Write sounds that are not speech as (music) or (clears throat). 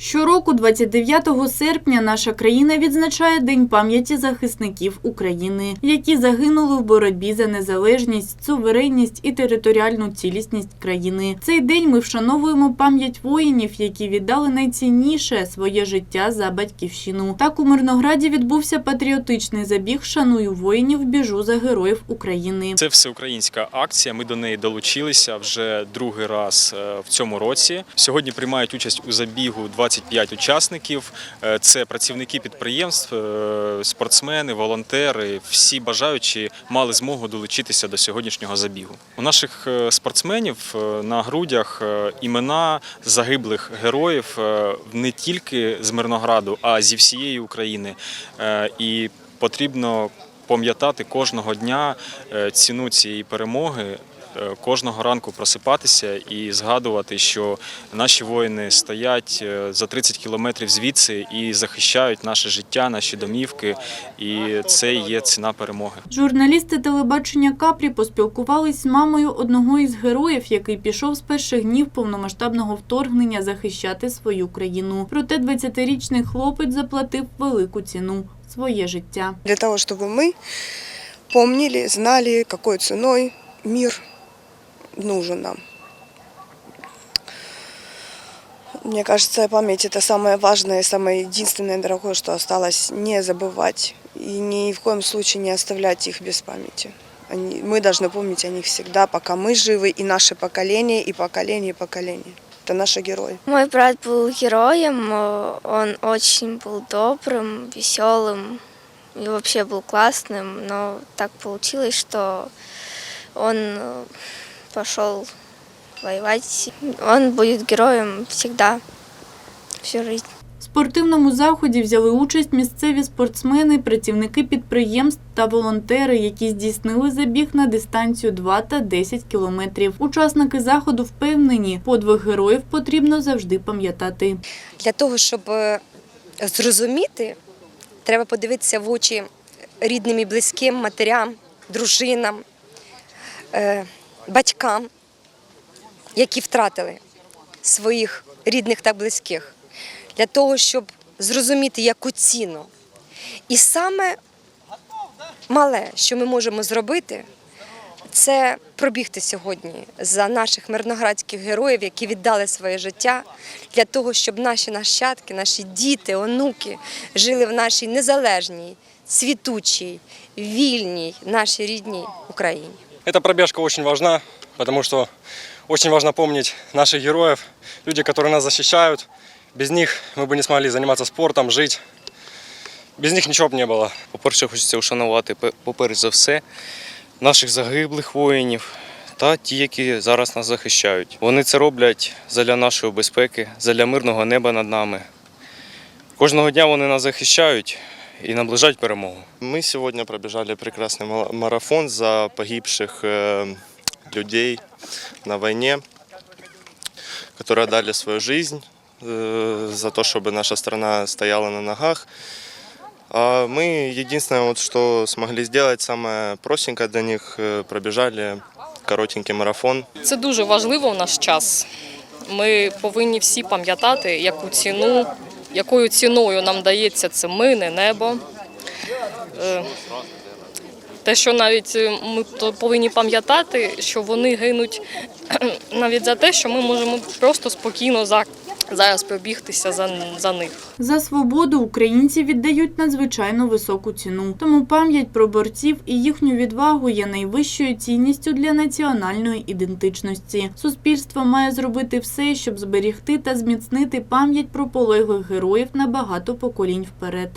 Щороку, 29 серпня, наша країна відзначає День пам'яті захисників України, які загинули в боротьбі за незалежність, суверенність і територіальну цілісність країни. Цей день ми вшановуємо пам'ять воїнів, які віддали найцінніше своє життя за батьківщину. Так у Мирнограді відбувся патріотичний забіг «Шаную воїнів, біжу за героїв України. Це всеукраїнська акція. Ми до неї долучилися вже другий раз е, в цьому році. Сьогодні приймають участь у забігу 25 учасників. Е, Це працівники підприємств, е, спортсмени, волонтери. Всі бажаючі мали змогу долучитися до сьогоднішнього забігу. У наших е, спортсменів на грудях імена загиблих героїв не тільки з Мирнограду, а зі всієї України. І потрібно пам'ятати кожного дня ціну цієї перемоги. Е, Кожного ранку просипатися і згадувати, що наші воїни стоять е, за 30 кілометрів звідси і захищають наше життя, наші домівки, і це є ціна перемоги. Журналісти телебачення Капрі поспілкувались з мамою одного із героїв, який пішов з перших днів повномасштабного вторгнення захищати свою країну. Проте 20-річний хлопець заплатив велику ціну своє життя. Для того, чтобы мы помнили, знали, какой ценой мир нужен нам. Мне кажется, память это самое важное, самое единственное дорогое, что осталось не забывать и ни в коем случае не оставлять их без памяти. Они, мы должны помнить о них всегда, пока мы живы, и наше поколение, и поколение, и поколение. Это наши герои. Мой брат был героем, э, он очень был добрым, веселым и вообще был классным, но так получилось, что он э, пошел воевать. Он будет героем всегда, всю жизнь. В спортивному заході взяли участь місцеві спортсмени, працівники підприємств та волонтери, які здійснили забіг на дистанцію 2 та 10 кілометрів. Учасники заходу впевнені, подвиг героїв потрібно завжди пам'ятати. Для того, щоб е, зрозуміти, треба подивитися в очі рідним і близьким матерям, дружинам, е, батькам, які втратили своїх рідних та близьких, для того, щоб зрозуміти, яку ціну. І саме мале, що ми можемо зробити, це пробігти сьогодні за наших мирноградських героїв, які віддали своє життя для того, щоб наші нащадки, наші діти, онуки жили в нашій незалежній, цвітучій, вільній, нашій рідній Україні. Эта пробежка очень важна, потому что очень важно помнить наших героев, люди, которые нас защищают. Без них мы бы не смогли заниматься спортом, жить. Без них нічого б не було. По-перше, хочеться вшанувати, пе- поперш за все, наших загиблих воїнів та ті, які зараз нас захищають. Вони це роблять задля нашої безпеки, задля мирного неба над нами. Кожного дня вони нас захищають і наближають перемогу. Мы сегодня пробежали прекрасный мала- марафон за погибших э, людей на войне, которые отдали свою жизнь э, за то, чтобы наша страна стояла на ногах. А мы единственное, вот, что смогли сделать, самое простенькое для них, э, пробежали коротенький марафон. Це дуже важливо в наш час. Ми повинні всі пам'ятати, яку ціну, якою ціною нам дається це мини, небо. Е, Те, що навіть е, ми повинні пам'ятати, що вони гинуть (clears throat) навіть за те, що ми можемо просто спокійно зараз пробігтися за, за них. За свободу українці віддають надзвичайно високу ціну. Тому пам'ять про борців і їхню відвагу є найвищою цінністю для національної ідентичності. Суспільство має зробити все, щоб зберігти та зміцнити пам'ять про полеглих героїв на багато поколінь вперед.